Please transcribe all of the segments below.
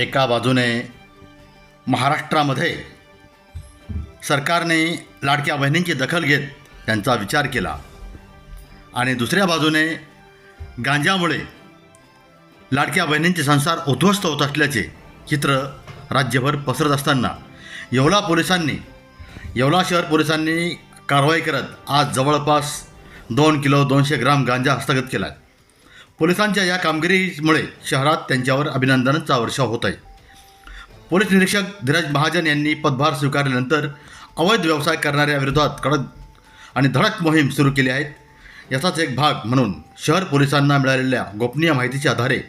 एका बाजूने महाराष्ट्रामध्ये सरकारने लाडक्या बहिणींची दखल घेत त्यांचा विचार केला आणि दुसऱ्या बाजूने गांजामुळे लाडक्या बहिणींचे संसार उद्ध्वस्त होत असल्याचे चित्र राज्यभर पसरत असताना येवला पोलिसांनी येवला शहर पोलिसांनी कारवाई करत आज जवळपास दोन किलो दोनशे ग्राम गांजा हस्तगत केला आहे पोलिसांच्या या कामगिरीमुळे शहरात त्यांच्यावर अभिनंदनाचा वर्षाव होत आहे पोलीस निरीक्षक धीरज महाजन यांनी पदभार स्वीकारल्यानंतर अवैध व्यवसाय करणाऱ्या विरोधात कडक आणि धडक मोहीम सुरू केली आहेत याचाच एक भाग म्हणून शहर पोलिसांना मिळालेल्या गोपनीय माहितीच्या आधारे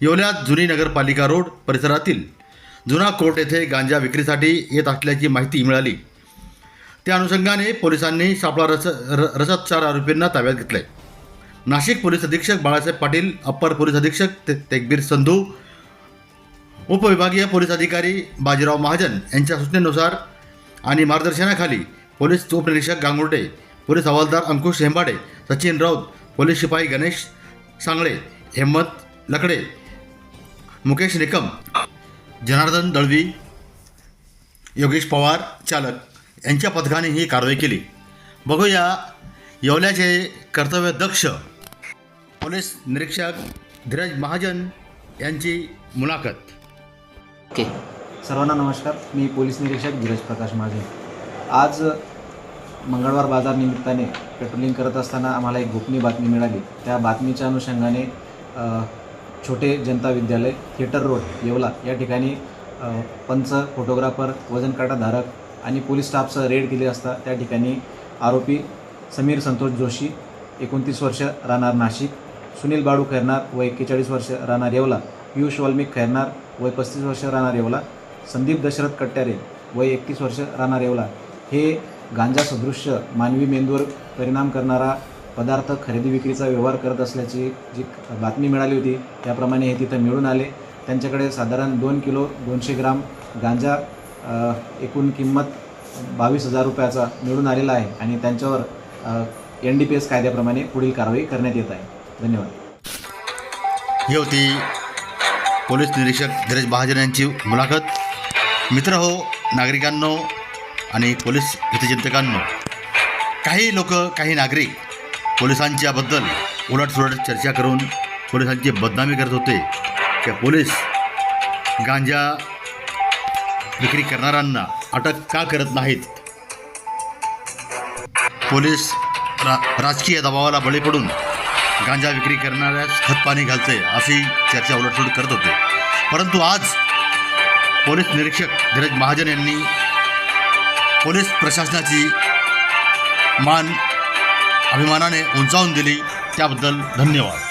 येवल्यात जुनी नगरपालिका रोड परिसरातील जुना कोर्ट येथे गांजा विक्रीसाठी येत असल्याची माहिती मिळाली. त्या अनुषंगाने पोलिसांनी सापळा रस र रसद चार आरोपींना ताब्यात घेतले नाशिक पोलीस अधीक्षक बाळासाहेब पाटील अप्पर पोलीस अधीक्षक ते तेकबीर संधू उपविभागीय पोलीस अधिकारी बाजीराव महाजन यांच्या सूचनेनुसार आणि मार्गदर्शनाखाली पोलीस उपनिरीक्षक गांगुर्डे पोलीस हवालदार अंकुश हेंबाडे सचिन राऊत पोलीस शिपाई गणेश सांगळे हेमत लकडे मुकेश निकम जनार्दन दळवी योगेश पवार चालक यांच्या पथकाने ही कारवाई केली. बघूया येवल्याचे कर्तव्य दक्ष पोलीस निरीक्षक धीरज महाजन यांची मुलाखत. ओके. सर्वांना नमस्कार. मी पोलीस निरीक्षक धीरज प्रकाश माझे आज मंगळवार बाजार निमित्ताने पेट्रोलिंग करत असताना आम्हाला एक गोपनीय बातमी मिळाली. त्या बातमीच्या अनुषंगाने छोटे जनता विद्यालय थिएटर रोड येवला या ठिकाणी पंच फोटोग्राफर वजन काटा धारक आणि पोलीस स्टाफसह रेड केली असता त्या ठिकाणी आरोपी समीर संतोष जोशी एकोणतीस वर्ष राहणार नाशिक सुनील बाळू खैरनार व एक्केचाळीस वर्ष राहणार येवला. पियुष वाल्मिक खैरनार वय पस्तीस वर्ष राहणार येवला. संदीप दशरथ कट्ट्यारे वय एकतीस वर्ष राहणार येवला. हे गांजा सदृश्य मानवी मेंदूवर परिणाम करणारा पदार्थ खरेदी विक्रीचा व्यवहार करत असल्याची जी बातमी मिळाली होती त्याप्रमाणे हे तिथं मिळून आले. त्यांच्याकडे साधारण दोन किलो दोनशे ग्राम गांजा एकूण किंमत बावीस हजार रुपयाचा मिळून आलेला आहे आणि त्यांच्यावर एन डी पी एस कायद्याप्रमाणे पुढील कारवाई करण्यात येत आहे. धन्यवाद. ही होती पोलीस निरीक्षक धीरज महाजन यांची मुलाखत. मित्र हो नागरिकांनो आणि पोलीस हितचिंतकांनो. काही लोक काही नागरिक पोलिसांच्याबद्दल उलटसुलट चर्चा करून पोलिसांची बदनामी करत होते. की पोलीस गांजा विक्री करणाऱ्यांना अटक का करत नाहीत? पोलीस रा राजकीय दबावाला बळी पडून गांजा विक्री करणाऱ्यास खतपाणी घालते अशी चर्चा उलटसुलट करत होते. परंतु आज पोलीस निरीक्षक धीरज महाजन यांनी पोलीस प्रशासनाची मान अभिमानाने उंचावून दिली. त्याबद्दल धन्यवाद.